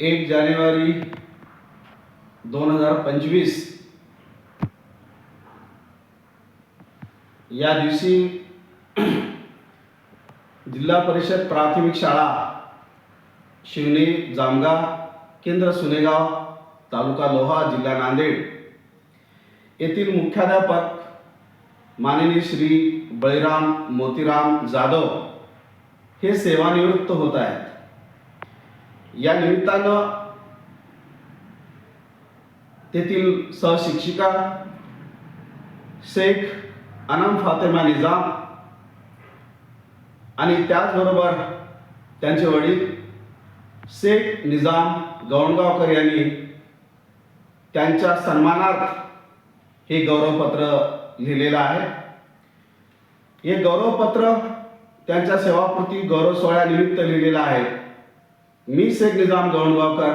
एक जानेवारी दोन हजार पंचवीस. या दिवशी जिल्हा परिषद प्राथमिक शाळा शिवने जामगा केंद्र सुनेगाव तालुका लोहा जिल्हा नांदेड. येथील मुख्याध्यापक माननीय श्री बळीराम मोतीराम जाधव हे सेवानिवृत्त होत आहेत. या निमित्तानं तेथील सहशिक्षिका शेख अनम फातेमा निजाम आणि त्याचबरोबर त्यांचे वडील शेख निजाम गौणगावकर यांनी त्यांच्या सन्मानार्थ हे गौरवपत्र लिहिलेलं आहे. हे गौरवपत्र त्यांच्या सेवापूर्ती गौरव सोहळ्यानिमित्त लिहिलेलं आहे. मी शेख निजाम गौंडगावकर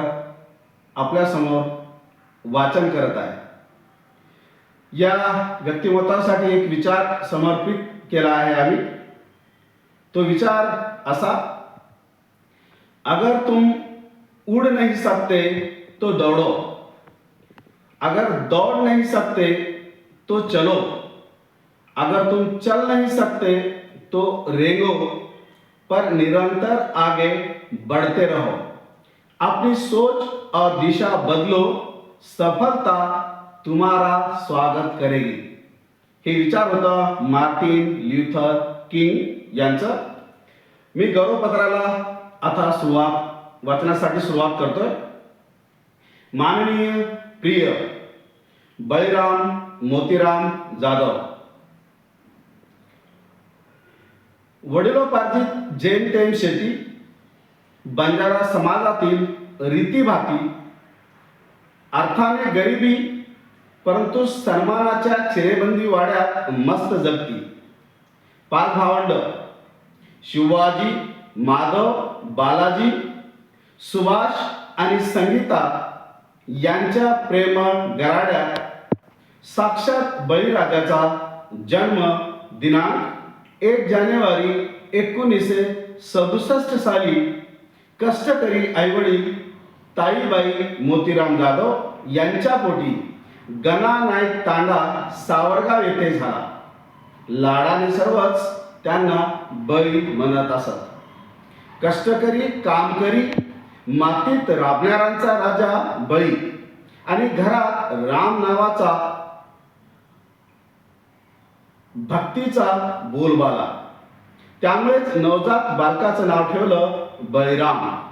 आपल्यासमोर वाचन करत आहे. या व्यक्तिमत्वासाठी एक विचार समर्पित केला आहे आम्ही. तो विचार असा अगर तुम उड़ नहीं सकते तो दौड़ो. अगर दौड़ नहीं सकते तो चलो. अगर तुम चल नहीं सकते तो रेंगो. पर निरंतर आगे बढ़ते रहो। अपनी सोच और दिशा बदलो सफलता तुम्हारा स्वागत करेगी। हे विचार होता मार्टिन ल्युथर किंग यांचं? मी गौरवपत्राला आता सुरुवात वाचण्यासाठी सुरुवात करतोय. माननीय प्रिय बळीराम मोतीराम जाधव वडिलोपार्जित जेमतेम शेती बंजारा समाजातील रीतीभाती अर्थाने गरिबी परंतु सन्मानाच्या चिरेबंदी वाड्यात मस्त जगती. पाच भावंड शिवाजी माधव बालाजी सुभाष आणि संगीता यांच्या प्रेम गराड्यात साक्षात बळीराजाचा जन्म दिनांक एक जानेवारी एकोणीसशे सदुसष्ट साली कष्टकरी आईवडील ताईबाई मोतीराम जाधव यांच्या पोटी गणा नाईक तांडा सावरगाव येथे झाला. लाडाने सर्वच त्यांना बळी म्हणत असत. कष्टकरी कामकरी मातीत राबणाऱ्यांचा राजा बळी आणि घरात राम नावाचा भक्तीचा बोलबाला. त्यामुळेच नवजात बालकाचं नाव ठेवलं बळीराम.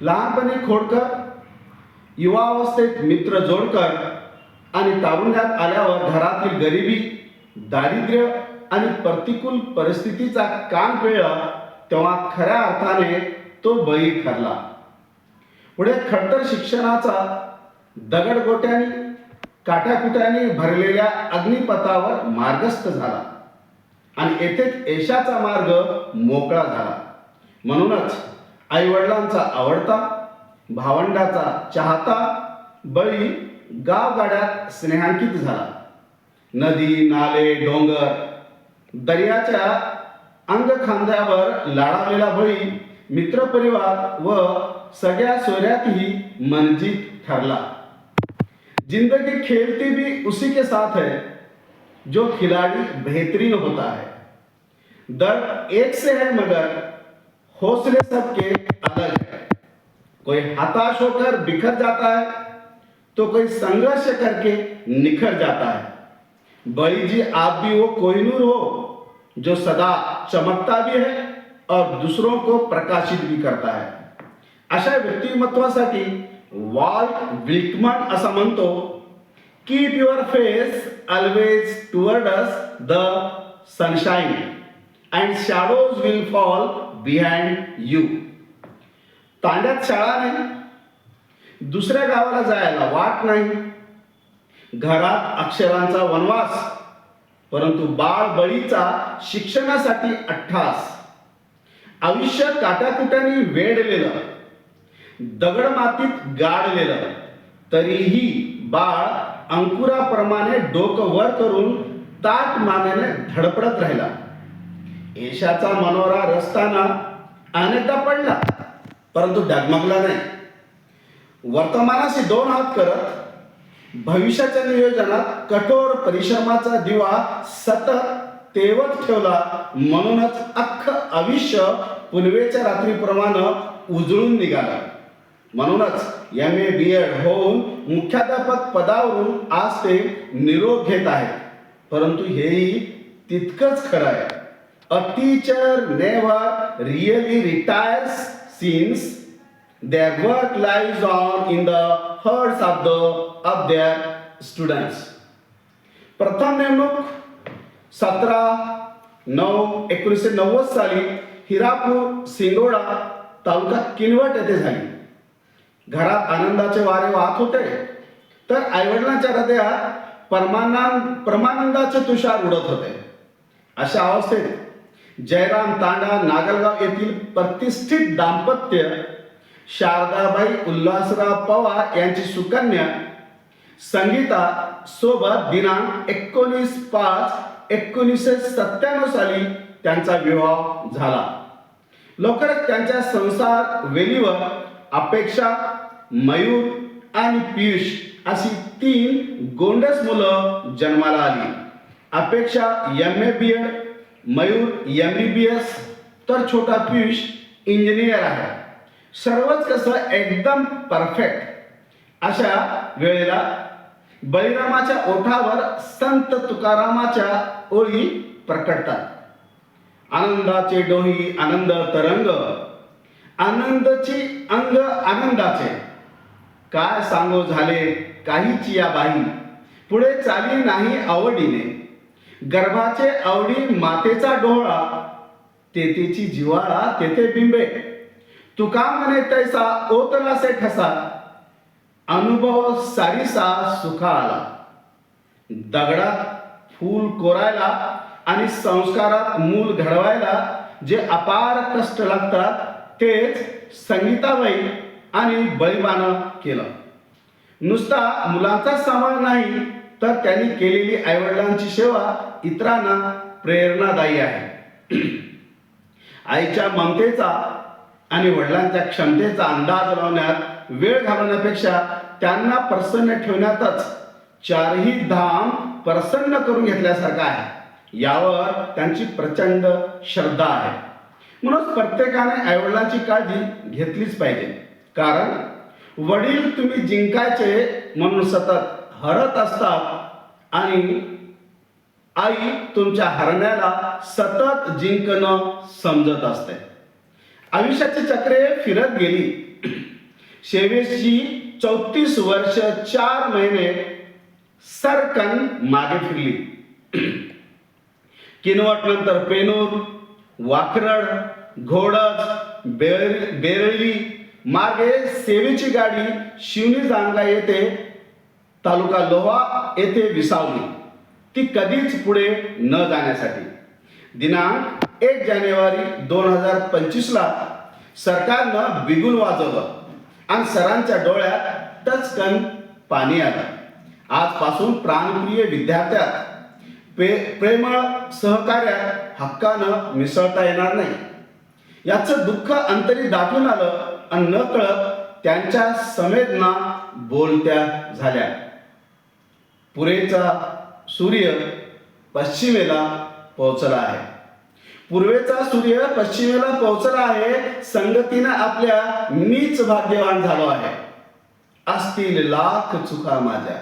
लहानपणी खोडकर युवावस्थेत मित्र जोडकर आणि तारुण्यात आल्यावर घरातील गरिबी दारिद्र्य आणि प्रतिकूल परिस्थितीचा कान वेळ तेव्हा खऱ्या अर्थाने तो बळी ठरला. पुढे खडतर शिक्षणाचा दगडगोट्याने काट्याकुट्याने भरलेल्या अग्निपथावर मार्गस्थ झाला. आणि येथेच यशाचा मार्ग मोकळा झाला. म्हणूनच आईवडिलांचा आवडता भावंडाचा चाहता बळी गावगाड्यात स्नेहांकित झाला. नदी नाले डोंगर दर्याच्या अंग खांद्यावर लाडावलेला बळी मित्रपरिवार व सगळ्या सोयऱ्यातही मनजीत ठरला. जिंदगी खेलती भी उसी के साथ है जो खिलाड़ी बेहतरीन होता है. दर्द एक से है मगर हौसले सबके अलग है। कोई हताश होकर बिखर जाता है तो कोई संघर्ष करके निखर जाता है। बड़ी जी, आप भी वो कोहिनूर हो, जो सदा चमकता भी है और दूसरों को प्रकाशित भी करता है। अशा व्यक्तिमत्वासाठी वॉल्ट विल्कमन असं म्हणतो keep your face always towards the sunshine and shadows will fall behind you तांड्यात शाळा नाही. दुसऱ्या गावाला जायला वाट नाही. घरात अक्षरांचा वनवास परंतु बाळ बळीचा शिक्षणासाठी अठ्ठास आयुष्य काट्याकुट्याने वेढलेलं दगड मातीत गाडलेलं तरीही बाळ अंकुराप्रमाणे डोकं वर करून ताट मानेने धडपडत राहिला. येशाचा मनोरा रस्ताना अनेकदा पडला परंतु डगमगला नाही. वर्तमानाशी दोन हात करत भविष्याच्या नियोजनात कठोर परिश्रमाचा दिवा सतत तेवत ठेवला म्हणूनच अख्खं आयुष्य पुनवेच्या रात्रीप्रमाणे उजळून निघाला. म्हणूनच एम ए बी एड होऊन मुख्याध्यापक पदावरून आज ते निरोप घेत आहेत. परंतु हेही तितकंच खरं आहे. A teacher never really retires since their work lies on in the hearts of the of their students. प्रथम नेमणूक सतरा नऊ एकोणीसशे नव्वद साली हिरापूर सिंगोडा तालुका किनवट येथे झाली. घरात आनंदाचे वारे वाहत होते. तर आईवडिलांच्या हृदयात परमानंद परमानंदाचे तुषार उडत होते. अशा अवस्थेत जयराम तांडा नागलगाव येथील प्रतिष्ठित दाम्पत्य शारदाबाई उल्हासराव पवार यांची सुकन्या संगीता सोबत दिनांक एकोणीस पाच एकोणीसशे सत्त्याण्णव साली त्यांचा विवाह झाला. लवकरच त्यांच्या संसार वेलीवर अपेक्षा मयूर आणि पियुष अशी तीन गोंडस मुलं जन्माला आली. Apeksha M A B Ed Mayur M B B S तर छोटा पियुष इंजिनियर आहे. सर्वच कसं एकदम परफेक्ट. अशा वेळेला बळीरामाच्या ओठावर संत तुकारामाच्या ओळी प्रकटतात. आनंदाचे डोही आनंद तरंग आनंदची अंग आनंदाचे. काय सांगो झाले काहीची या बाई. पुढे चाली नाही आवडीने. गर्भाचे आवडी मातेचा डोळा तेथेची जिवाळा तेथे बिंबे. तुका म्हणे तैसा ओतलासे ठसा अनुभव सारीसा सुखा आला दगडात फूल कोरायला आणि संस्कारात मूल घडवायला जे अपार कष्ट लागतात तेच संगीताबाई आणि बळीबानं केलं. नुसता मुलांचा सांभाळ नाही तर त्यांनी केलेली आईवडिलांची सेवा इतरांना प्रेरणादायी आहे. आईच्या ममतेचा आणि वडिलांच्या क्षमतेचा अंदाज लावण्यात वेळ घालवण्यापेक्षा त्यांना प्रसन्न ठेवण्यातच चारही धाम प्रसन्न करून घेतल्यासारखं आहे. यावर त्यांची प्रचंड श्रद्धा आहे. म्हणून प्रत्येकाने आईवडिलांची काळजी घेतलीच पाहिजे. कारण वडील तुम्ही जिंकायचे म्हणून सतत हरत असतात आणि आई तुमच्या हरण्याला सतत जिंकणं समजत असते. आयुष्याची चक्रे फिरत गेली. शेवेची चौतीस वर्ष चार महिने सरकन मागे फिरली. किनवट नंतर पेनूर वाकरड घोडज बेर बेरळी मागे सेवेची गाडी शिवनी जांगा येथे तालुका लोहा येथे विसावली. ती कधीच पुढे न जाण्यासाठी. दिनांक एक जानेवारी दोन हजार पंचवीसला सरकारनं बिगुल वाजवलं आणि सरांच्या डोळ्यात टचकन पाणी आलं. आजपासून प्राणप्रिय विद्यार्थ्यात पे प्रेमळ सहकार्यात हक्कानं मिसळता येणार नाही. याचं दुःख अंतरी दाटून आलं आणि न कळत त्यांच्या संवेदना बोलत्या झाल्या. पुरेचा सूर्य पश्चिमेला पोहोचला आहे. पूर्वेचा सूर्य पश्चिमेला पोहोचला आहे संगतीनं आपल्या मीच भाग्यवान झालो आहे. असतील लाख चुका माझ्या.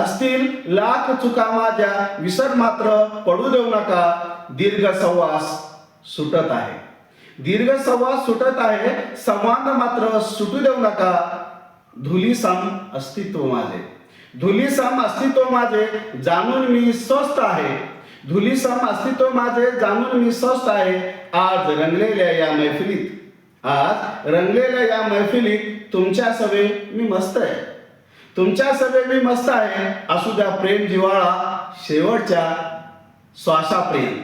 असतील लाख चुका माझ्या विसर मात्र पडू देऊ नका. दीर्घ संवास सुटत आहे. दीर्घ संवास सुटत आहे संवाद मात्र सुटू देऊ नका. धुली सम अस्तित्व माझे. धुलीसम अस्तित्व माझे जाणून मी स्वस्थ आहे. धुलीसम अस्तित्व माझे जाणून मी स्वस्थ आहे. आज रंगलेल्या या मैफिलीत आज रंगलेल्या या मैफिलीत तुमच्या सवे मी मस्त आहे. तुमच्या सवे मी मस्त आहे. असू द्या प्रेम जिवाळा शेवटच्या श्वासापर्यंत.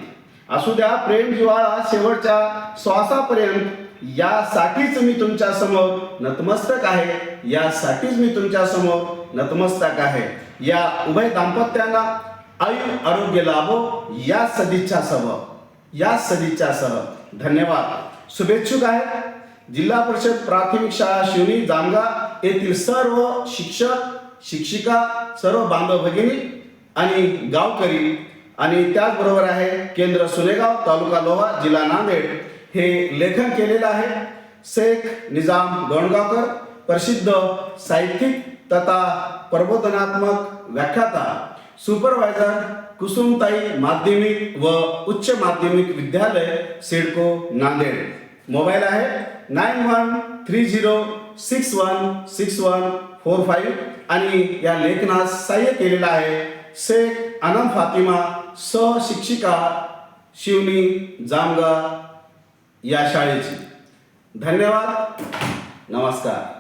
असू द्या प्रेम जिवाळा शेवटच्या श्वासापर्यंत. यासाठीच मी तुमच्यासमोर नतमस्तक आहे. यासाठीच मी तुमच्यासमोर नतमस्तक आहे. या उभय दाम्पत्यांना आयु आरोग्य लाभो या सदिच्छासह या सदिच्छासह धन्यवाद. शुभेच्छुक आहेत. जिल्हा परिषद प्राथमिक शाळा शिवनी जामगा येथील सर्व शिक्षक शिक्षिका सर्व बांधव भगिनी आणि गावकरी आणि त्याचबरोबर आहे केंद्र सुनेगाव तालुका लोहा जिल्हा नांदेड. हे लेखन केलेलं आहे. शेख निजाम गणगावकर प्रसिद्ध साहित्यिक तथा प्रबोधनात्मक व्याख्याता सुपरवायझर कुसुमताई माध्यमिक व उच्च माध्यमिक विद्यालय सिडको नांदेड. मोबाईल आहे nine one three zero six one six one four five आणि या लेखनास सहाय्य केलेला आहे शेख आनंद फातिमा सहशिक्षिका शिवनी जामगा या शाळेची. धन्यवाद. नमस्कार.